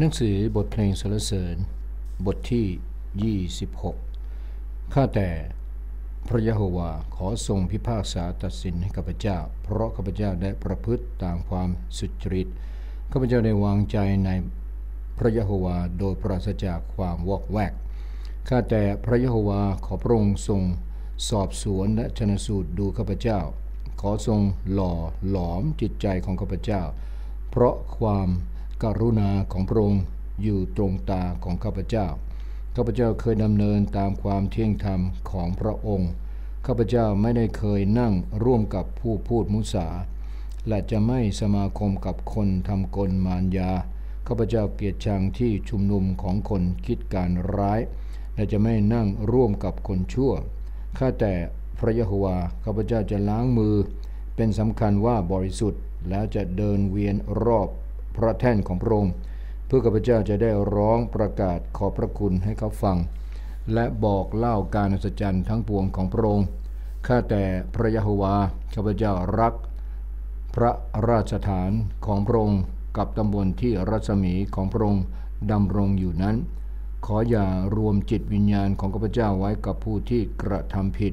หนังสือบทเพลงสรรเสริญ บทที่ 26 ข้าแต่พระยะโฮวาขอทรงพิพากษาตัดสินให้ข้าพเจ้า เพราะข้าพเจ้าได้ประพฤติตามความสุจริตข้าพเจ้าได้วางใจในพระยะโฮวาโดยปราศจากความวอกแวกข้าแต่พระยะโฮวาขอพระองค์ทรงสอบสวนและชนสูตรดูข้าพเจ้า ขอทรงหล่อหลอมจิตใจของข้าพเจ้า เพราะความ กรุณาของพระองค์อยู่ตรงตาของข้าพเจ้า ข้าพเจ้าเคยดำเนินตามความเที่ยงธรรมของพระองค์ ข้าพเจ้าไม่ได้เคยนั่งร่วมกับผู้พูดมุสา และจะไม่สมาคมกับคนทำกลมารยา ข้าพเจ้าเกลียดชังที่ชุมนุมของคนคิดการร้าย และจะไม่นั่งร่วมกับคนชั่ว ข้าแต่พระยะโฮวาข้าพเจ้าจะล้างมือ เป็นสำคัญว่าบริสุทธิ์แล้วจะเดินเวียนรอบ พระแท่นของพระองค์ เพื่อข้าพเจ้าจะได้ร้องประกาศขอพระคุณให้เขาฟัง และบอกเล่าการอัศจรรย์ทั้งปวงของพระองค์ข้าแต่พระยะโฮวาข้าพเจ้ารัก พระราชฐานของพระองค์กับตำบลที่รัศมีของพระองค์ดำรงอยู่นั้น ขออย่ารวมจิตวิญญาณของข้าพเจ้าไว้กับผู้ที่กระทำผิด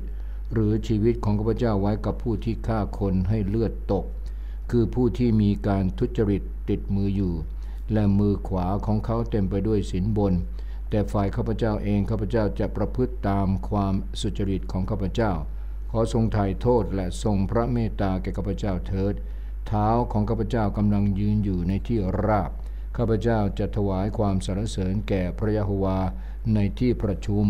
หรือชีวิตของข้าพเจ้าไว้กับผู้ที่ฆ่าคนให้เลือดตก คือผู้ที่มีการทุจริตติดมืออยู่ และมือขวาของเขาเต็มไปด้วยสินบน แต่ฝ่ายข้าพเจ้าเองข้าพเจ้าจะประพฤติตามความสุจริตของข้าพเจ้า ขอทรงไถ่โทษและทรงพระเมตตาแก่ข้าพเจ้าเถิด เท้าของข้าพเจ้ากำลังยืนอยู่ในที่ราบข้าพเจ้าจะถวายความสรรเสริญแก่พระยะโฮวาในที่ประชุม